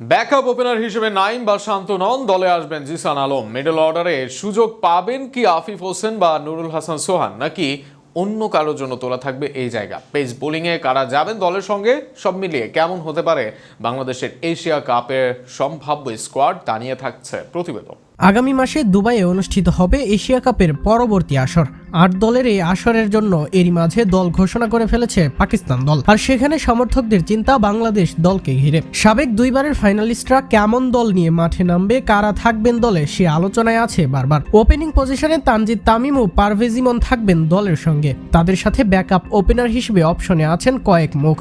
Backup opener হিসেবে নাইম বা শান্ত নন, দলে আসবেন জিসান আলম। মিডল অর্ডারে সুযোগ পাবেন কি আফিফ হোসেন বা নুরুল হাসান সোহান, নাকি অন্য কারোর জন্য তোলা থাকবে এই জায়গা? পেস বোলিংয়ে কারা যাবেন দলের সঙ্গে? সব মিলিয়ে কেমন হতে পারে বাংলাদেশের এশিয়া কাপের সম্ভাব্য স্কোয়াড দাঁড়িয়ে থাকছে প্রতিবেদন। আগামী মাসে দুবাইয়ে অনুষ্ঠিত হবে এশিয়া কাপের পরবর্তী আসর। আট দলের এই আসরের জন্য এরই মাঝে দল ঘোষণা করে ফেলেছে পাকিস্তান দল। আর সেখানে সমর্থকদের চিন্তা বাংলাদেশ দলকে ঘিরে। সাবেক দুইবারের ফাইনালিস্টরা কেমন দল নিয়ে মাঠে নামবে, কারা থাকবেন দলে, সে আলোচনায় আছে বারবার। ওপেনিং পজিশনে তানজিদ তামিম ও পারভেজ ইমন থাকবেন দলের সঙ্গে। তাদের সাথে ব্যাকআপ ওপেনার হিসেবে অপশনে আছেন কয়েক মুখ।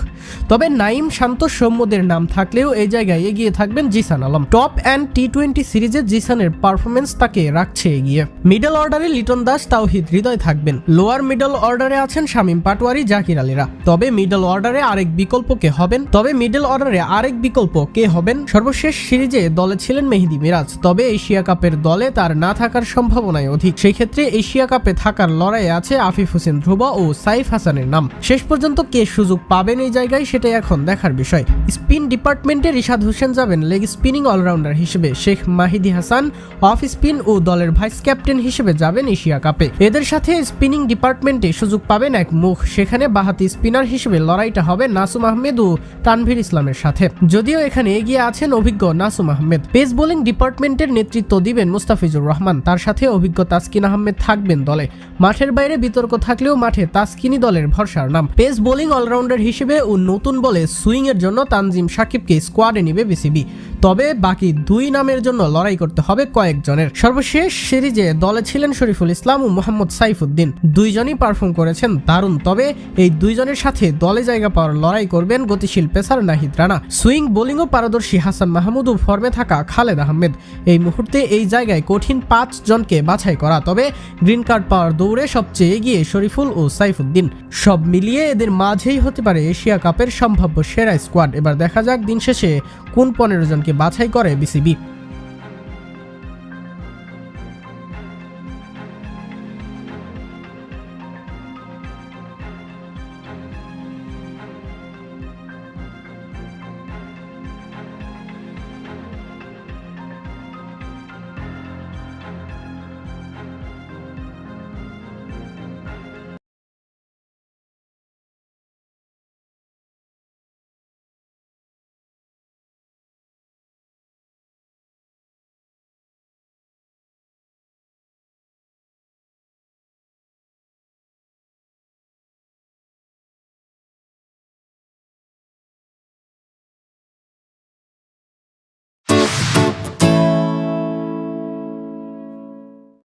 তবে নাইম শান্ত সৌম্যদের নাম থাকলেও এই জায়গায় এগিয়ে থাকবেন Zishan Alam. Top and T twenty সিরিজে জিসানের পারফরমেন্স তাকে রাখছে এগিয়ে। মিডল অর্ডারে লিটন দাস, তাওহিদ হৃদয় থাকবেন। লোয়ার মিডল অর্ডারে আছেন শামীম পাটোয়ারি, জাকির আলীরা। তবে মিডল অর্ডারে আরেক বিকল্প কে হবেন? তবে মিডল অর্ডারে আরেক বিকল্প কে হবেন? সর্বশেষ সিরিজে দলে ছিলেন মেহেদি মিরাজ। তবে এশিয়া কাপের দলে তার না থাকার সম্ভাবনাই অধিক। সেই ক্ষেত্রে এশিয়া কাপে থাকার লড়াইয়ে আছে আফিফ হোসেন ধ্রুব ও সাইফ হাসানের নাম। শেষ পর্যন্ত কে সুযোগ পাবেন এই জায়গায় সেটাই এখন দেখার বিষয়। স্পিন ডিপার্টমেন্টে রিশাদ হোসেন যাবেন লেগ স্পিনিং অলরাউন্ডার হিসেবে। শেখ মাহিদি হাসান অফ স্পিন ও দলের ভাইস ক্যাপ্টেন হিসেবে যাবেন এশিয়া কাপে। এদের সাথে স্পিনিং ডিপার্টমেন্টে সুযোগ পাবেন এক মুখ। সেখানে বাহাতি স্পিনার হিসেবে লড়াইটা হবে নাসুম আহমেদ ও তানভীর ইসলামের সাথে। যদিও এখানে এগিয়ে আছেন অভিজ্ঞ নাসুম আহমেদ। পেস বোলিং ডিপার্টমেন্টের নেতৃত্ব দিবেন মুস্তাফিজুর রহমান। তার সাথে অভিজ্ঞ তাসকিন আহমেদ থাকবেন দলে। মাঠের বাইরে বিতর্ক থাকলেও মাঠে তাসকিনি দলের ভরসার নাম। পেস বোলিং অলরাউন্ডার হিসেবে ও নতুন বলে সুইং এর জন্য তানজিম সাকিবকে স্কোয়াডে নিবে বিসিবি। তবে বাকি দুই নামের জন্য লড়াই করতে হবে কয়েকজনের সর্বশেষ সিরিজে দলে ছিলেন শরীফুল ইসলাম ও মোহাম্মদ সাইফুদ্দিন। দুইজনই পারফর্ম করেছেন দারুণ, তবে এই দুইজনের সাথে দলে জায়গা পাওয়ার লড়াই করবেন গতিশীল পেসার নাহিদ রানা। সুইং বোলিংও পারদর্শী হাসান মাহমুদ ও ফর্মে থাকা খালেদ আহমেদ। এই মুহূর্তে এই জায়গায় কঠিন পাঁচ জনকে বাছাই করা, তবে গ্রিন কার্ড পাওয়ার দৌড়ে সবচেয়ে এগিয়ে শরীফুল ও সাইফুদ্দিন। সব মিলিয়ে এদের মাঝেই হতে পারে এশিয়া কাপের সম্ভাব্য সেরা স্কোয়াড এবার দেখা যাক দিন শেষে কোন পনেরো জনকে বাছাই করে বিসিবি।